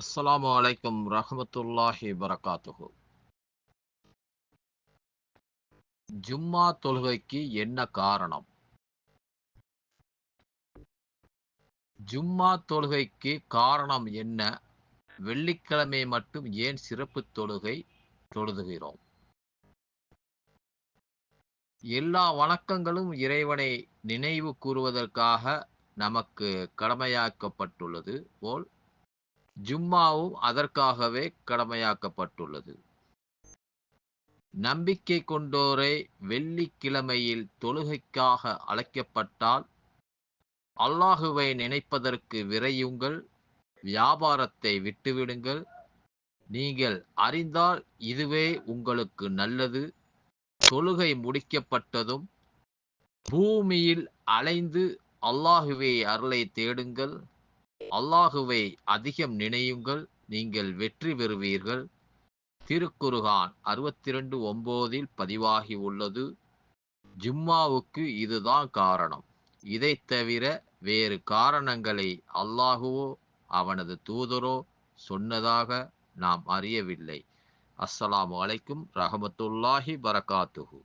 அஸ்லாம் அலைக்கும் ரஹமத்துல்லாஹி வரகாத்துஹு ஜும்மா தொழுகைக்கு என்ன காரணம்? ஜும்மா தொழுகைக்கு காரணம் என்ன? வெள்ளிக்கிழமை மட்டும் ஏன் சிறப்பு தொழுகை தொழுதுகிறோம்? எல்லா வணக்கங்களும் இறைவனை நினைவு கூறுவதற்காக நமக்கு கடமையாக்கப்பட்டுள்ளது போல் ஜும்மாவும் அதற்காகவே கடமையாக்கப்பட்டுள்ளது. நம்பிக்கை கொண்டோரை வெள்ளிக்கிழமையில் தொழுகைக்காக அழைக்கப்பட்டால் அல்லாஹுவை நினைப்பதற்கு விரையுங்கள் வியாபாரத்தை விட்டுவிடுங்கள். நீங்கள் அறிந்தால் இதுவே உங்களுக்கு நல்லது. தொழுகை முடிக்கப்பட்டதும் பூமியில் அலைந்து அல்லாஹுவே அருளை தேடுங்கள். அல்லாஹுவை அதிகம் நினையுங்கள் நீங்கள் வெற்றி பெறுவீர்கள். திருக்குருகான் அறுபத்தி ரெண்டு ஒன்போதில் பதிவாகி உள்ளது. ஜும்மாவுக்கு இதுதான் காரணம். இதை தவிர வேறு காரணங்களை அல்லாஹுவோ அவனது தூதரோ சொன்னதாக நாம் அறியவில்லை. அஸ்ஸலாமு அலைக்கும் ரஹமத்துல்லாஹி பரகாத்துஹூ.